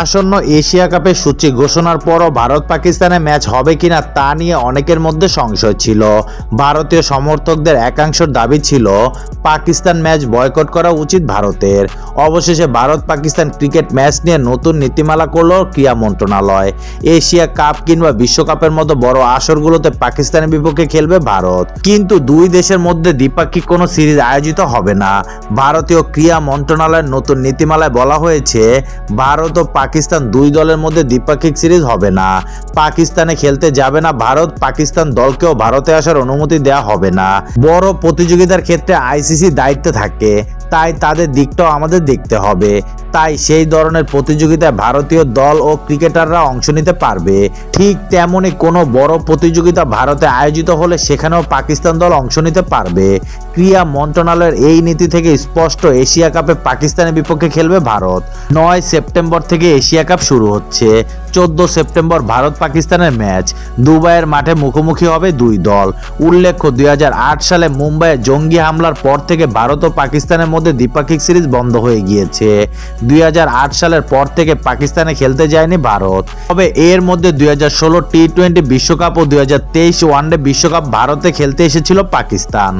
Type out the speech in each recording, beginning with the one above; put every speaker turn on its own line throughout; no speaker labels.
আসন্ন এশিয়া কাপের সূচি ঘোষণার পরও ভারত পাকিস্তানে ম্যাচ হবে কিনা তা নিয়ে অনেকের মধ্যে সংশয় ছিল। ভারতীয় সমর্থকদের একাংশের দাবি ছিল, পাকিস্তান ম্যাচ বয়কট করা উচিত ভারতের। অবশেষে ভারত পাকিস্তান ক্রিকেট ম্যাচ নিয়ে নতুন নীতিমালা করল ক্রীড়া মন্ত্রণালয়। এশিয়া কাপ কিংবা বিশ্বকাপের মতো বড় আসরগুলোতে পাকিস্তানের বিপক্ষে খেলবে ভারত। কিন্তু দুই দেশের মধ্যে দ্বিপাক্ষিক কোনো সিরিজ আয়োজিত হবে না। ভারতীয় ক্রীড়া মন্ত্রণালয়ের নতুন নীতিমালায় বলা হয়েছে, ভারত ও পাকিস্তান দুই দলের মধ্যে দ্বিপাক্ষিক সিরিজ হবে না। পাকিস্তানে খেলতে যাবে না ভারত, পাকিস্তান দলকেও ভারতে আসার অনুমতি দেওয়া হবে না। বড় প্রতিযোগিতার ক্ষেত্রে আইসিসি দায়িত্বে থাকে, তাই তাদের দিকটাও আমাদের দেখতে হবে। তাই সেই ধরনের প্রতিযোগিতায় ভারতীয় দল ও ক্রিকেটাররা অংশ নিতে পারবে। ঠিক তেমনই কোনো বড় প্রতিযোগিতা ভারতে আয়োজিত হলে সেখানেও পাকিস্তান দল অংশ নিতে পারবে। ক্রীড়া মন্ত্রণালয়ের এই নীতি থেকে স্পষ্ট, এশিয়া কাপে পাকিস্তানের বিপক্ষে খেলবে ভারত। নয় সেপ্টেম্বর থেকে এশিয়া কাপ শুরু হচ্ছে। চোদ্দ সেপ্টেম্বর ভারত পাকিস্তানের ম্যাচ। দুবাইয়ের মাঠে মুখোমুখি হবে দুই দল। উল্লেখ্য, দুই হাজার আট সালে মুম্বাইয়ে জঙ্গি হামলার পর থেকে ভারত ও পাকিস্তানের মধ্যে দ্বিপাক্ষিক সিরিজ বন্ধ হয়ে গিয়েছে। দুই হাজার আট সালের পর থেকে পাকিস্তানে খেলতে যায়নি ভারত। তবে এর মধ্যে দুই হাজার ষোলো টি টোয়েন্টি বিশ্বকাপ ও দুই ওয়ানডে বিশ্বকাপ ভারতে খেলতে এসেছিল পাকিস্তান।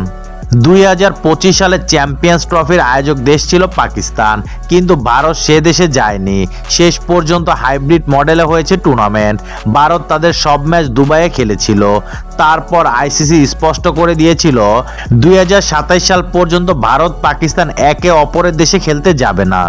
দুই হাজার পঁচিশ সালে চ্যাম্পিয়ন্স ট্রফির আয়োজক দেশ ছিল পাকিস্তান। কিন্তু ভারত সে দেশে যায়নি। শেষ পর্যন্ত হাইব্রিড মডেলে হয়েছে টুর্নামেন্ট। ভারত তাদের সব ম্যাচ দুবাইয়ে খেলেছিল। তারপর আইসিসি স্পষ্ট করে দিয়েছিল, দুই হাজার সাতাশ সাল পর্যন্ত ভারত পাকিস্তান একে অপরের দেশে খেলতে যাবে না।